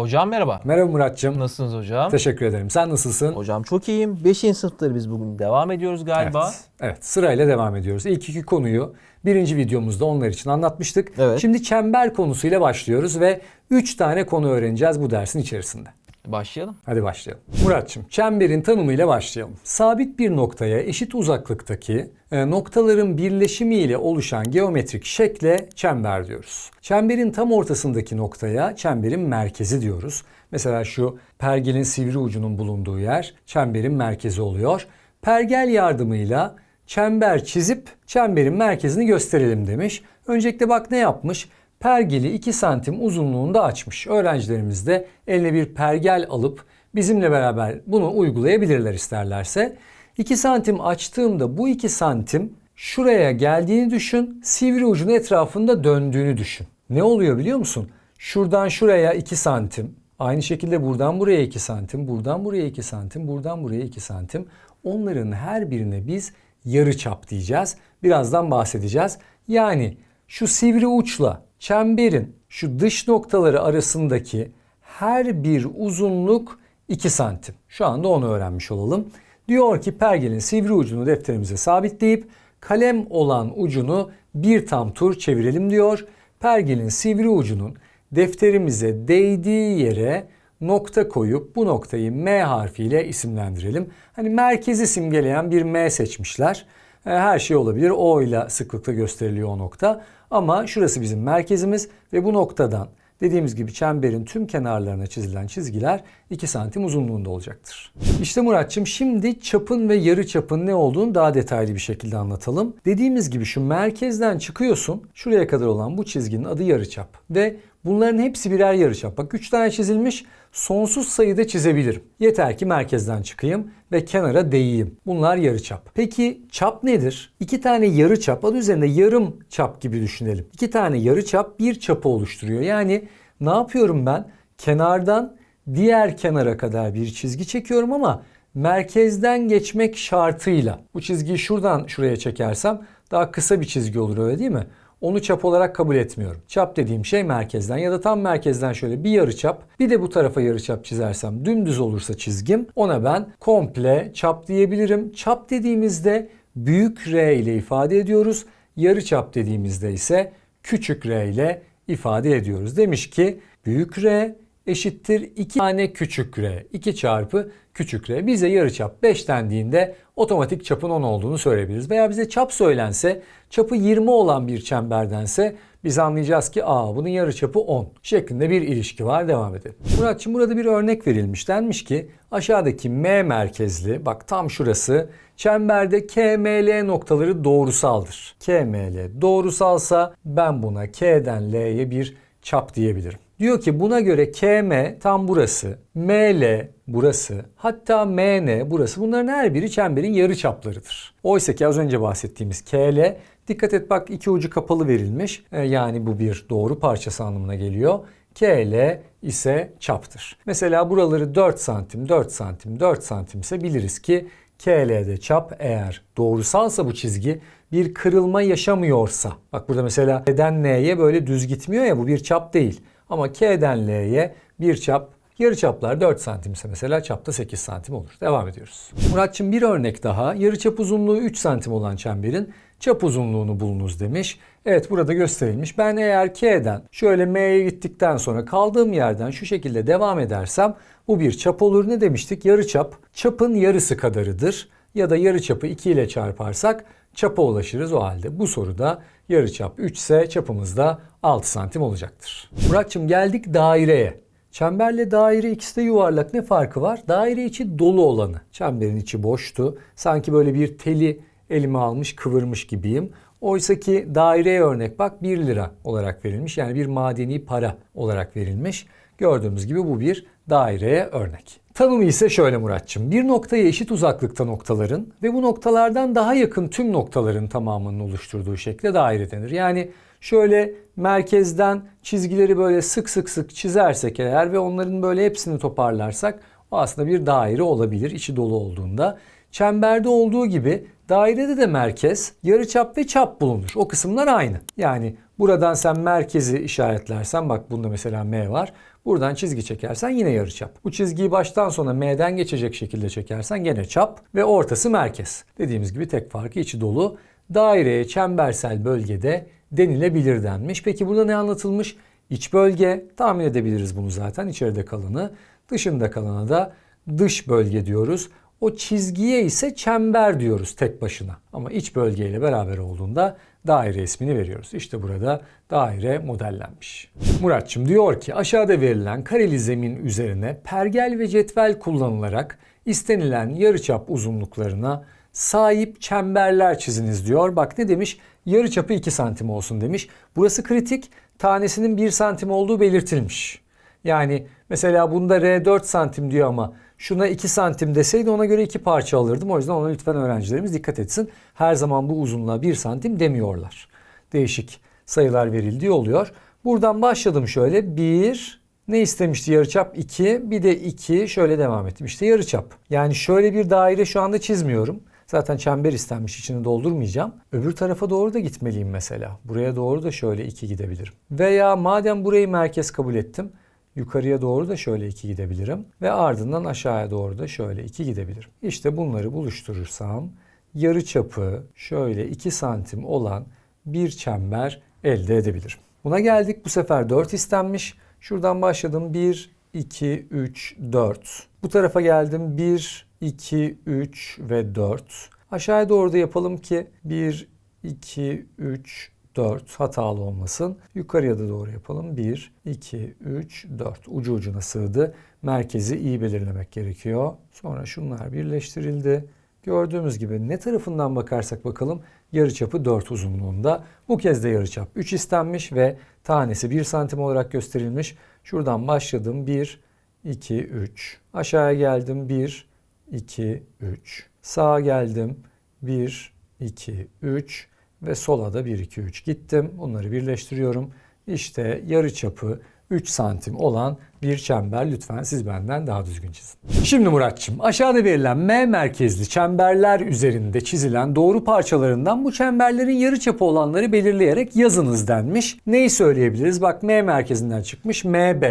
Hocam merhaba. Merhaba Muratcığım. Nasılsınız hocam? Teşekkür ederim. Sen nasılsın? Hocam çok iyiyim. 5. sınıfları biz bugün devam ediyoruz galiba. Evet, evet sırayla devam ediyoruz. İlk iki konuyu birinci videomuzda onlar için anlatmıştık. Evet. Şimdi çember konusuyla başlıyoruz ve 3 tane konu öğreneceğiz bu dersin içerisinde. Başlayalım. Hadi başlayalım. Muratçım, çemberin tanımıyla başlayalım. Sabit bir noktaya eşit uzaklıktaki e, noktaların birleşimiyle oluşan geometrik şekle çember diyoruz. Çemberin tam ortasındaki noktaya çemberin merkezi diyoruz. Mesela şu pergelin sivri ucunun bulunduğu yer çemberin merkezi oluyor. Pergel yardımıyla çember çizip çemberin merkezini gösterelim demiş. Öncelikle bak ne yapmış? Pergeli 2 santim uzunluğunda açmış. Öğrencilerimiz de eline bir pergel alıp bizimle beraber bunu uygulayabilirler isterlerse. 2 santim açtığımda bu 2 santim şuraya geldiğini düşün, sivri ucun etrafında döndüğünü düşün. Ne oluyor biliyor musun? Şuradan şuraya 2 santim, aynı şekilde buradan buraya 2 santim, buradan buraya 2 santim, buradan buraya 2 santim. Onların her birine biz yarı çap diyeceğiz. Birazdan bahsedeceğiz. Yani şu sivri uçla çemberin şu dış noktaları arasındaki her bir uzunluk 2 santim. Şu anda onu öğrenmiş olalım. Diyor ki pergelin sivri ucunu defterimize sabitleyip kalem olan ucunu bir tam tur çevirelim diyor. Pergelin sivri ucunun defterimize değdiği yere nokta koyup bu noktayı M harfiyle isimlendirelim. Hani merkezi simgeleyen bir M seçmişler. E, Her şey olabilir. O ile sıklıkla gösteriliyor o nokta. Ama şurası bizim merkezimiz ve bu noktadan dediğimiz gibi çemberin tüm kenarlarına çizilen çizgiler 2 santim uzunluğunda olacaktır. İşte Muratçım şimdi çapın ve yarı çapın ne olduğunu daha detaylı bir şekilde anlatalım. Dediğimiz gibi şu merkezden çıkıyorsun. Şuraya kadar olan bu çizginin adı yarıçap ve bunların hepsi birer yarıçap. Bak 3 tane çizilmiş. Sonsuz sayıda çizebilirim. Yeter ki merkezden çıkayım ve kenara değeyim. Bunlar yarıçap. Peki çap nedir? İki tane yarıçap adı üzerinde yarım çap gibi düşünelim. İki tane yarıçap bir çapı oluşturuyor. Yani ne yapıyorum ben? Kenardan diğer kenara kadar bir çizgi çekiyorum ama merkezden geçmek şartıyla. Bu çizgiyi şuradan şuraya çekersem daha kısa bir çizgi olur öyle değil mi? Onu çap olarak kabul etmiyorum. Çap dediğim şey merkezden ya da tam merkezden şöyle bir yarı çap, bir de bu tarafa yarı çap çizersem dümdüz olursa çizgim ona ben komple çap diyebilirim. Çap dediğimizde büyük R ile ifade ediyoruz. Yarı çap dediğimizde ise küçük R ile ifade ediyoruz. Demiş ki büyük R eşittir 2 tane küçük r. 2 çarpı küçük r. Bize yarıçap 5 dendiğinde otomatik çapın 10 olduğunu söyleyebiliriz. Veya bize çap söylense çapı 20 olan bir çemberdense biz anlayacağız ki aa bunun yarıçapı 10 şeklinde bir ilişki var. Devam edelim. Muratçım burada bir örnek verilmiş. Denmiş ki aşağıdaki M merkezli bak tam şurası çemberde KML noktaları doğrusaldır. KML doğrusalsa ben buna K'den L'ye bir çap diyebilirim. Diyor ki buna göre KM tam burası, ML burası, hatta MN burası. Bunların her biri çemberin yarı çaplarıdır. Oysa ki az önce bahsettiğimiz KL dikkat et bak iki ucu kapalı verilmiş. E, Yani bu bir doğru parçası anlamına geliyor. KL ise çaptır. Mesela buraları 4 santim, 4 santim, 4 santim ise biliriz ki KL'de çap eğer doğrusalsa bu çizgi bir kırılma yaşamıyorsa. Bak burada mesela K'den N'ye böyle düz gitmiyor ya bu bir çap değil. Ama K'den L'ye bir çap Yarı çaplar 4 santim ise mesela çapta 8 santim olur. Devam ediyoruz. Muratçım bir örnek daha. Yarı çap uzunluğu 3 santim olan çemberin çap uzunluğunu bulunuz demiş. Evet burada gösterilmiş. Ben eğer K'den şöyle M'ye gittikten sonra kaldığım yerden şu şekilde devam edersem bu bir çap olur. Ne demiştik? Yarı çap çapın yarısı kadarıdır. Ya da yarı çapı 2 ile çarparsak çapa ulaşırız o halde. Bu soruda yarıçap 3 ise çapımız da 6 santim olacaktır. Muratçım geldik daireye. Çemberle daire ikisi de yuvarlak. Ne farkı var? Daire içi dolu olanı. Çemberin içi boştu. Sanki böyle bir teli elime almış kıvırmış gibiyim. Oysa ki daireye örnek bak 1 lira olarak verilmiş. Yani bir madeni para olarak verilmiş. Gördüğümüz gibi bu bir daireye örnek. Tanımı ise şöyle Muratçım. Bir noktaya eşit uzaklıkta noktaların ve bu noktalardan daha yakın tüm noktaların tamamının oluşturduğu şekle daire denir. Yani şöyle merkezden çizgileri böyle sık sık sık çizersek eğer ve onların böyle hepsini toparlarsak o aslında bir daire olabilir içi dolu olduğunda. Çemberde olduğu gibi dairede de merkez, yarıçap ve çap bulunur. O kısımlar aynı. Yani buradan sen merkezi işaretlersen bak bunda mesela M var. Buradan çizgi çekersen yine yarıçap. Bu çizgiyi baştan sona M'den geçecek şekilde çekersen gene çap ve ortası merkez. Dediğimiz gibi tek farkı içi dolu. Daireye çembersel bölgede denilebilir denmiş. Peki burada ne anlatılmış? İç bölge tahmin edebiliriz bunu zaten içeride kalanı. Dışında kalana da dış bölge diyoruz. O çizgiye ise çember diyoruz tek başına. Ama iç bölgeyle beraber olduğunda daire ismini veriyoruz. İşte burada daire modellenmiş. Muratçım diyor ki aşağıda verilen kareli zemin üzerine pergel ve cetvel kullanılarak istenilen yarıçap uzunluklarına sahip çemberler çiziniz diyor. Bak ne demiş? Yarıçapı 2 santim olsun demiş. Burası kritik. Tanesinin 1 santim olduğu belirtilmiş. Yani mesela bunda R 4 santim diyor ama şuna 2 santim deseydi ona göre iki parça alırdım. O yüzden ona lütfen öğrencilerimiz dikkat etsin. Her zaman bu uzunluğa 1 santim demiyorlar. Değişik sayılar verildiği oluyor. Buradan başladım şöyle. 1, ne istemişti yarıçap? 2, bir de 2 şöyle devam ettim. İşte yarıçap. Yani şöyle bir daire şu anda çizmiyorum. Zaten çember istenmiş içini doldurmayacağım. Öbür tarafa doğru da gitmeliyim mesela. Buraya doğru da şöyle 2 gidebilirim. Veya madem burayı merkez kabul ettim. Yukarıya doğru da şöyle 2 gidebilirim. Ve ardından aşağıya doğru da şöyle 2 gidebilirim. İşte bunları buluşturursam yarı çapı şöyle 2 santim olan bir çember elde edebilirim. Buna geldik. Bu sefer 4 istenmiş. Şuradan başladım. 1, 2, 3, 4. Bu tarafa geldim. 1, 2, 3 ve 4. Aşağıya doğru da yapalım ki 1, 2, 3, 4 hatalı olmasın. Yukarıya da doğru yapalım. 1, 2, 3, 4. Ucu ucuna sığdı. Merkezi iyi belirlemek gerekiyor. Sonra şunlar birleştirildi. Gördüğümüz gibi ne tarafından bakarsak bakalım yarıçapı 4 uzunluğunda. Bu kez de yarıçap 3 istenmiş ve tanesi 1 santim olarak gösterilmiş. Şuradan başladım 1, 2, 3. Aşağıya geldim 1, 2, 3. Sağa geldim 1, 2, 3 ve sola da 1, 2, 3 gittim. Bunları birleştiriyorum. İşte yarı çapı 3 santim olan bir çember lütfen siz benden daha düzgün çizin. Şimdi Muratçım aşağıda verilen M merkezli çemberler üzerinde çizilen doğru parçalarından bu çemberlerin yarı çapı olanları belirleyerek yazınız denmiş. Neyi söyleyebiliriz? Bak M merkezinden çıkmış MB.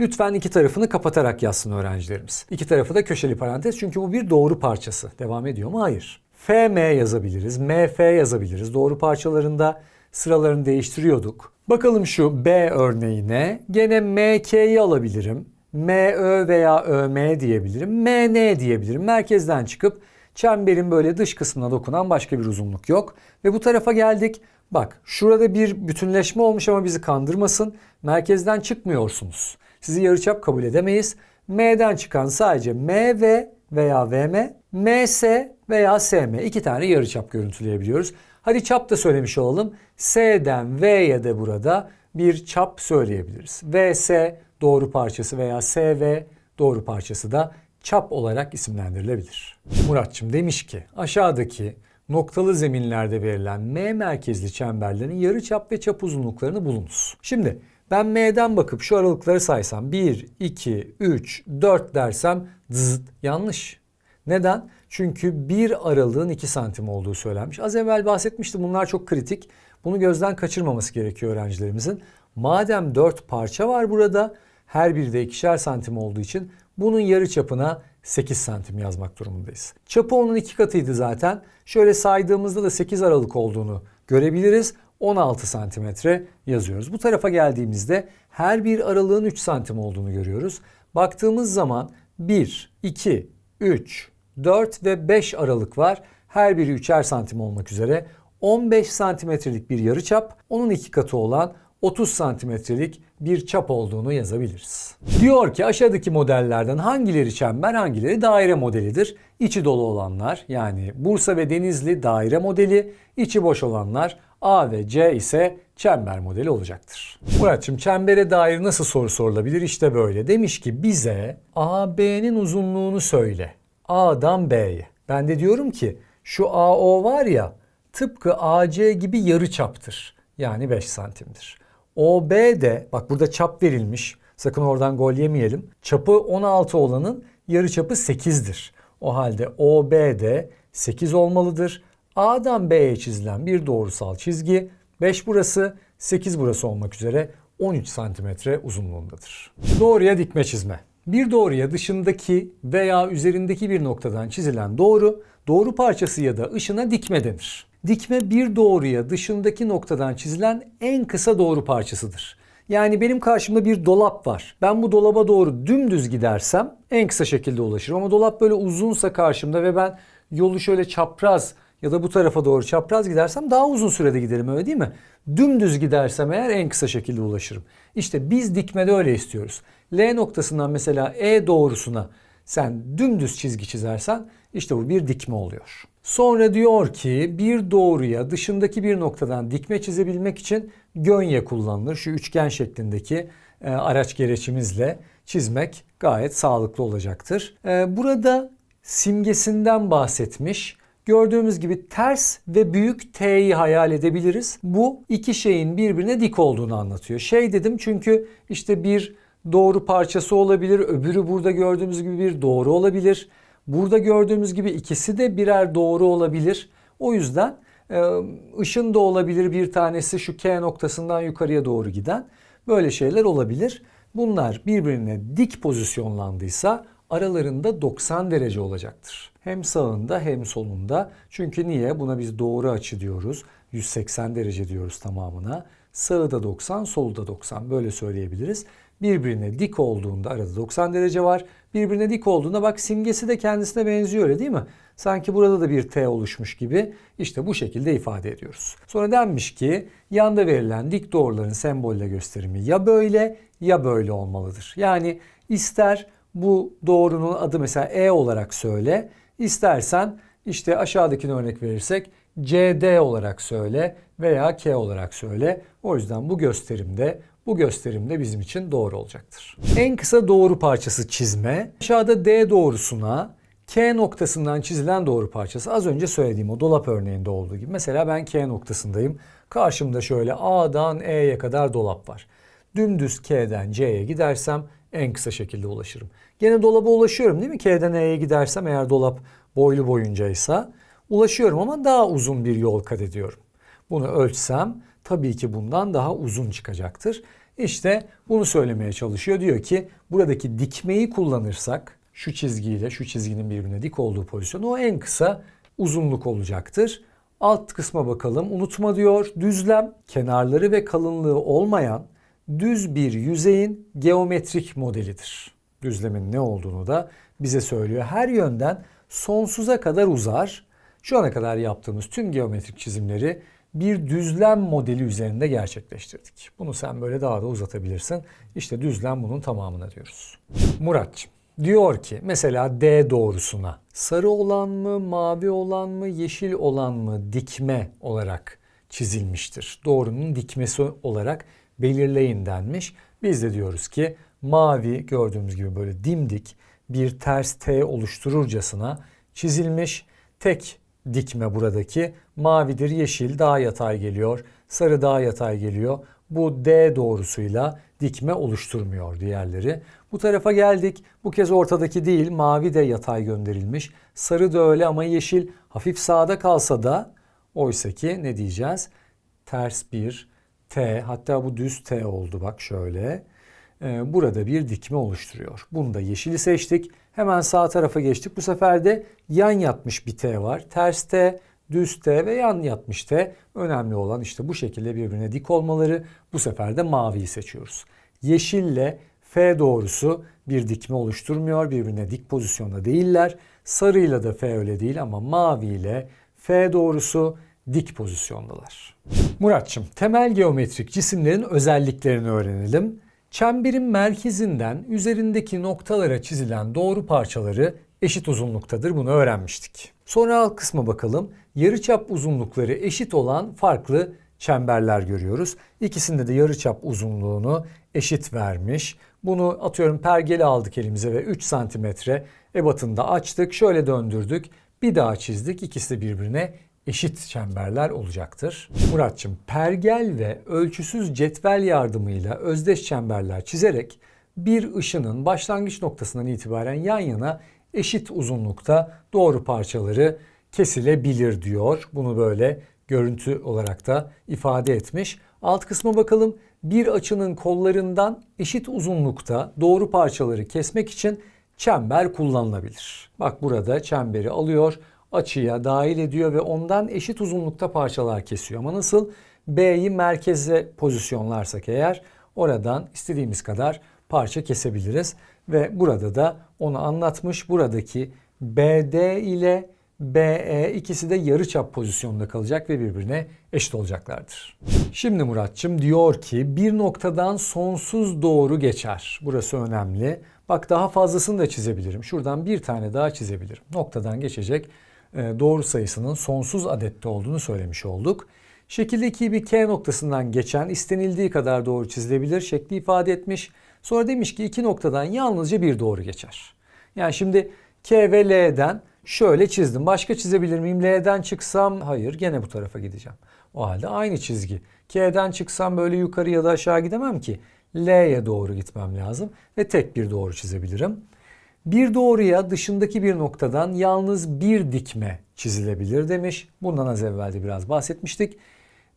Lütfen iki tarafını kapatarak yazsın öğrencilerimiz. İki tarafı da köşeli parantez çünkü bu bir doğru parçası. Devam ediyor mu? Hayır. FM yazabiliriz, MF yazabiliriz. Doğru parçalarında sıralarını değiştiriyorduk. Bakalım şu B örneğine. Gene MK'yi alabilirim. MÖ veya ÖM diyebilirim. MN diyebilirim. Merkezden çıkıp çemberin böyle dış kısmına dokunan başka bir uzunluk yok. Ve bu tarafa geldik. Bak şurada bir bütünleşme olmuş ama bizi kandırmasın. Merkezden çıkmıyorsunuz. Sizi yarıçap kabul edemeyiz. M'den çıkan sadece MV veya VM, MS veya SM iki tane yarıçap görüntüleyebiliyoruz. Hadi çap da söylemiş olalım. S'den V'ye de burada bir çap söyleyebiliriz. VS doğru parçası veya SV doğru parçası da çap olarak isimlendirilebilir. Muratçım demiş ki aşağıdaki noktalı zeminlerde verilen M merkezli çemberlerin yarıçap ve çap uzunluklarını bulunuz. Şimdi ben M'den bakıp şu aralıkları saysam 1, 2, 3, 4 dersem zıt yanlış. Neden? Çünkü bir aralığın 2 santim olduğu söylenmiş. Az evvel bahsetmiştim bunlar çok kritik. Bunu gözden kaçırmaması gerekiyor öğrencilerimizin. Madem 4 parça var burada her biri de ikişer santim olduğu için bunun yarı çapına 8 santim yazmak durumundayız. Çapı onun iki katıydı zaten. Şöyle saydığımızda da 8 aralık olduğunu görebiliriz. 16 santimetre yazıyoruz. Bu tarafa geldiğimizde her bir aralığın 3 santim olduğunu görüyoruz. Baktığımız zaman 1, 2, 3, 4 ve 5 aralık var. Her biri 3'er santim olmak üzere 15 santimetrelik bir yarıçap, onun iki katı olan 30 santimetrelik bir çap olduğunu yazabiliriz. Diyor ki aşağıdaki modellerden hangileri çember hangileri daire modelidir? İçi dolu olanlar yani Bursa ve Denizli daire modeli, içi boş olanlar A ve C ise çember modeli olacaktır. Muratçım çembere dair nasıl soru sorulabilir? İşte böyle. Demiş ki bize AB'nin uzunluğunu söyle. A'dan B'ye. Ben de diyorum ki şu AO var ya tıpkı AC gibi yarı çaptır. Yani 5 santimdir. OB de bak burada çap verilmiş. Sakın oradan gol yemeyelim. Çapı 16 olanın yarı çapı 8'dir. O halde OB de 8 olmalıdır. A'dan B'ye çizilen bir doğrusal çizgi 5 burası 8 burası olmak üzere 13 santimetre uzunluğundadır. Doğruya dikme çizme. Bir doğruya dışındaki veya üzerindeki bir noktadan çizilen doğru, doğru parçası ya da ışına dikme denir. Dikme bir doğruya dışındaki noktadan çizilen en kısa doğru parçasıdır. Yani benim karşımda bir dolap var. Ben bu dolaba doğru dümdüz gidersem en kısa şekilde ulaşırım. Ama dolap böyle uzunsa karşımda ve ben yolu şöyle çapraz ya da bu tarafa doğru çapraz gidersem daha uzun sürede giderim öyle değil mi? Dümdüz gidersem eğer en kısa şekilde ulaşırım. İşte biz dikmede öyle istiyoruz. L noktasından mesela E doğrusuna sen dümdüz çizgi çizersen işte bu bir dikme oluyor. Sonra diyor ki bir doğruya dışındaki bir noktadan dikme çizebilmek için gönye kullanılır. Şu üçgen şeklindeki e, araç gereçimizle çizmek gayet sağlıklı olacaktır. E, burada simgesinden bahsetmiş. Gördüğümüz gibi ters ve büyük T'yi hayal edebiliriz. Bu iki şeyin birbirine dik olduğunu anlatıyor. Şey dedim çünkü işte bir doğru parçası olabilir. Öbürü burada gördüğümüz gibi bir doğru olabilir. Burada gördüğümüz gibi ikisi de birer doğru olabilir. O yüzden e, ışın da olabilir bir tanesi şu K noktasından yukarıya doğru giden. Böyle şeyler olabilir. Bunlar birbirine dik pozisyonlandıysa aralarında 90 derece olacaktır. Hem sağında hem solunda. Çünkü niye? Buna biz doğru açı diyoruz. 180 derece diyoruz tamamına. Sağı da 90, solu da 90 böyle söyleyebiliriz. Birbirine dik olduğunda arada 90 derece var. Birbirine dik olduğunda bak simgesi de kendisine benziyor öyle değil mi? Sanki burada da bir T oluşmuş gibi işte bu şekilde ifade ediyoruz. Sonra denmiş ki yanda verilen dik doğruların sembolle gösterimi ya böyle ya böyle olmalıdır. Yani ister bu doğrunun adı mesela E olarak söyle. İstersen işte aşağıdakini örnek verirsek CD olarak söyle veya K olarak söyle. O yüzden bu gösterimde bu gösterimde bizim için doğru olacaktır. En kısa doğru parçası çizme. Aşağıda D doğrusuna K noktasından çizilen doğru parçası az önce söylediğim o dolap örneğinde olduğu gibi. Mesela ben K noktasındayım. Karşımda şöyle A'dan E'ye kadar dolap var. Dümdüz K'den C'ye gidersem en kısa şekilde ulaşırım. Gene dolaba ulaşıyorum değil mi? K'den E'ye gidersem eğer dolap boylu boyuncaysa ulaşıyorum ama daha uzun bir yol kat ediyorum. Bunu ölçsem tabii ki bundan daha uzun çıkacaktır. İşte bunu söylemeye çalışıyor. Diyor ki buradaki dikmeyi kullanırsak şu çizgiyle şu çizginin birbirine dik olduğu pozisyon o en kısa uzunluk olacaktır. Alt kısma bakalım. Unutma diyor düzlem kenarları ve kalınlığı olmayan düz bir yüzeyin geometrik modelidir. Düzlemin ne olduğunu da bize söylüyor. Her yönden sonsuza kadar uzar. Şu ana kadar yaptığımız tüm geometrik çizimleri bir düzlem modeli üzerinde gerçekleştirdik. Bunu sen böyle daha da uzatabilirsin. İşte düzlem bunun tamamına diyoruz. Muratçım diyor ki mesela D doğrusuna sarı olan mı, mavi olan mı, yeşil olan mı dikme olarak çizilmiştir. Doğrunun dikmesi olarak belirleyin denmiş. Biz de diyoruz ki mavi gördüğümüz gibi böyle dimdik bir ters T oluştururcasına çizilmiş. Tek dikme buradaki mavidir yeşil daha yatay geliyor. Sarı daha yatay geliyor. Bu D doğrusuyla dikme oluşturmuyor diğerleri. Bu tarafa geldik. Bu kez ortadaki değil mavi de yatay gönderilmiş. Sarı da öyle ama yeşil hafif sağda kalsa da oysa ki ne diyeceğiz? Ters bir T hatta bu düz T oldu bak şöyle. Ee, burada bir dikme oluşturuyor. Bunda yeşili seçtik. Hemen sağ tarafa geçtik. Bu sefer de yan yatmış bir T var. Ters T, düz T ve yan yatmış T. Önemli olan işte bu şekilde birbirine dik olmaları. Bu sefer de maviyi seçiyoruz. Yeşille F doğrusu bir dikme oluşturmuyor. Birbirine dik pozisyonda değiller. Sarıyla da F öyle değil ama mavi ile F doğrusu dik pozisyondalar. Muratçım temel geometrik cisimlerin özelliklerini öğrenelim. Çemberin merkezinden üzerindeki noktalara çizilen doğru parçaları eşit uzunluktadır. Bunu öğrenmiştik. Sonra alt kısma bakalım. Yarıçap uzunlukları eşit olan farklı çemberler görüyoruz. İkisinde de yarıçap uzunluğunu eşit vermiş. Bunu atıyorum pergeli aldık elimize ve 3 santimetre ebatında açtık. Şöyle döndürdük. Bir daha çizdik. İkisi de birbirine eşit çemberler olacaktır. Muratçım pergel ve ölçüsüz cetvel yardımıyla özdeş çemberler çizerek bir ışının başlangıç noktasından itibaren yan yana eşit uzunlukta doğru parçaları kesilebilir diyor. Bunu böyle görüntü olarak da ifade etmiş. Alt kısma bakalım. bir açının kollarından eşit uzunlukta doğru parçaları kesmek için çember kullanılabilir. Bak burada çemberi alıyor, açıya dahil ediyor ve ondan eşit uzunlukta parçalar kesiyor. Ama nasıl? B'yi merkeze pozisyonlarsak eğer oradan istediğimiz kadar parça kesebiliriz. Ve burada da onu anlatmış. Buradaki BD ile BE ikisi de yarıçap pozisyonda kalacak ve birbirine eşit olacaklardır. Şimdi Muratçım diyor ki bir noktadan sonsuz doğru geçer. Burası önemli. Bak daha fazlasını da çizebilirim. Şuradan bir tane daha çizebilirim. Noktadan geçecek doğru sayısının sonsuz adette olduğunu söylemiş olduk. Şekildeki bir K noktasından geçen istenildiği kadar doğru çizilebilir şekli ifade etmiş. Sonra demiş ki iki noktadan yalnızca bir doğru geçer. Yani şimdi K ve L'den şöyle çizdim. Başka çizebilir miyim? L'den çıksam hayır gene bu tarafa gideceğim. O halde aynı çizgi. K'den çıksam böyle yukarı ya da aşağı gidemem ki. L'ye doğru gitmem lazım ve tek bir doğru çizebilirim. Bir doğruya dışındaki bir noktadan yalnız bir dikme çizilebilir demiş. Bundan az evvel de biraz bahsetmiştik.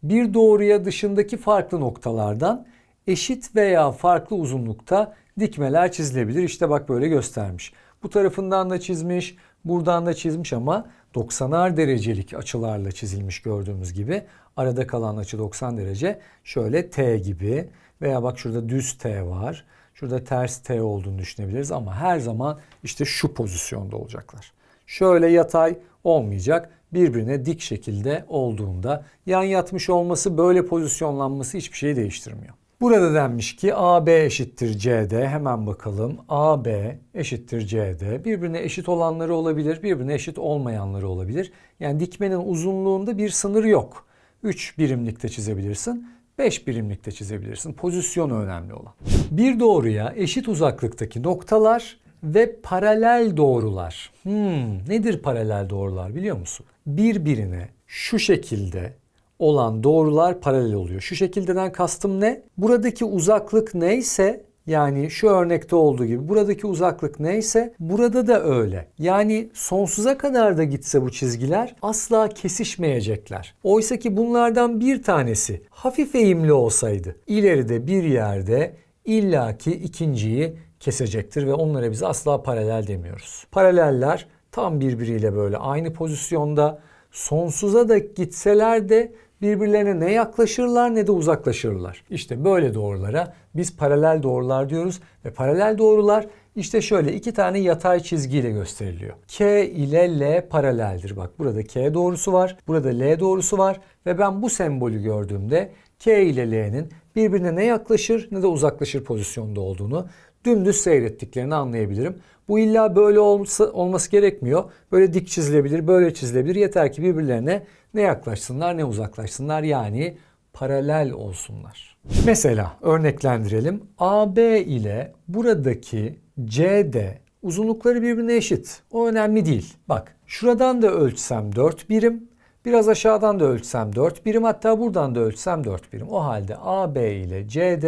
Bir doğruya dışındaki farklı noktalardan eşit veya farklı uzunlukta dikmeler çizilebilir. İşte bak böyle göstermiş. Bu tarafından da çizmiş, buradan da çizmiş ama 90'ar derecelik açılarla çizilmiş gördüğümüz gibi. Arada kalan açı 90 derece. Şöyle T gibi veya bak şurada düz T var. Şurada ters T olduğunu düşünebiliriz ama her zaman işte şu pozisyonda olacaklar. Şöyle yatay olmayacak. Birbirine dik şekilde olduğunda yan yatmış olması böyle pozisyonlanması hiçbir şeyi değiştirmiyor. Burada denmiş ki AB eşittir CD. Hemen bakalım. AB eşittir CD. Birbirine eşit olanları olabilir, birbirine eşit olmayanları olabilir. Yani dikmenin uzunluğunda bir sınır yok. 3 birimlikte çizebilirsin. 5 birimlikte çizebilirsin. Pozisyonu önemli olan. Bir doğruya eşit uzaklıktaki noktalar ve paralel doğrular. Hmm, nedir paralel doğrular biliyor musun? Birbirine şu şekilde olan doğrular paralel oluyor. Şu şekildeden kastım ne? Buradaki uzaklık neyse yani şu örnekte olduğu gibi buradaki uzaklık neyse burada da öyle. Yani sonsuza kadar da gitse bu çizgiler asla kesişmeyecekler. Oysa ki bunlardan bir tanesi hafif eğimli olsaydı ileride bir yerde illaki ikinciyi kesecektir ve onlara biz asla paralel demiyoruz. Paraleller tam birbiriyle böyle aynı pozisyonda sonsuza da gitseler de birbirlerine ne yaklaşırlar ne de uzaklaşırlar. İşte böyle doğrulara biz paralel doğrular diyoruz ve paralel doğrular işte şöyle iki tane yatay çizgiyle gösteriliyor. K ile L paraleldir. Bak burada K doğrusu var, burada L doğrusu var ve ben bu sembolü gördüğümde K ile L'nin birbirine ne yaklaşır ne de uzaklaşır pozisyonda olduğunu dümdüz seyrettiklerini anlayabilirim. Bu illa böyle olması, olması gerekmiyor. Böyle dik çizilebilir, böyle çizilebilir. Yeter ki birbirlerine ne yaklaşsınlar ne uzaklaşsınlar. Yani paralel olsunlar. Mesela örneklendirelim. AB ile buradaki CD uzunlukları birbirine eşit. O önemli değil. Bak şuradan da ölçsem 4 birim. Biraz aşağıdan da ölçsem 4 birim hatta buradan da ölçsem 4 birim. O halde AB ile CD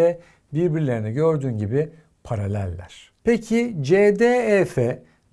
birbirlerine gördüğün gibi paraleller. Peki CDEF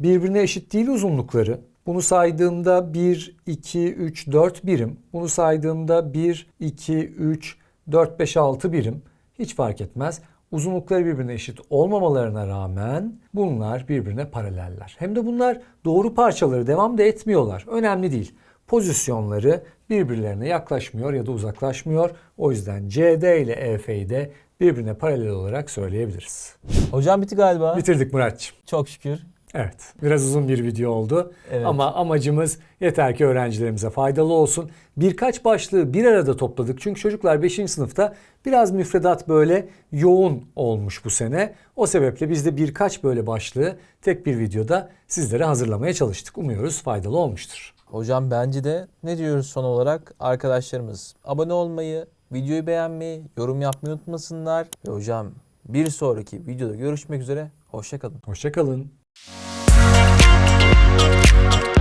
birbirine eşit değil uzunlukları. Bunu saydığımda 1, 2, 3, 4 birim. Bunu saydığımda 1, 2, 3, 4, 5, 6 birim. Hiç fark etmez. Uzunlukları birbirine eşit olmamalarına rağmen bunlar birbirine paraleller. Hem de bunlar doğru parçaları devam da etmiyorlar. Önemli değil. Pozisyonları birbirlerine yaklaşmıyor ya da uzaklaşmıyor. O yüzden CD ile EF'yi de birbirine paralel olarak söyleyebiliriz. Hocam bitti galiba. Bitirdik Muratçım. Çok şükür. Evet, biraz uzun bir video oldu Evet. ama amacımız yeter ki öğrencilerimize faydalı olsun. Birkaç başlığı bir arada topladık çünkü çocuklar 5. sınıfta biraz müfredat böyle yoğun olmuş bu sene. O sebeple biz de birkaç böyle başlığı tek bir videoda sizlere hazırlamaya çalıştık. Umuyoruz faydalı olmuştur. Hocam bence de ne diyoruz son olarak? Arkadaşlarımız abone olmayı, videoyu beğenmeyi, yorum yapmayı unutmasınlar. Ve hocam bir sonraki videoda görüşmek üzere. Hoşçakalın. Hoşçakalın. Thank you.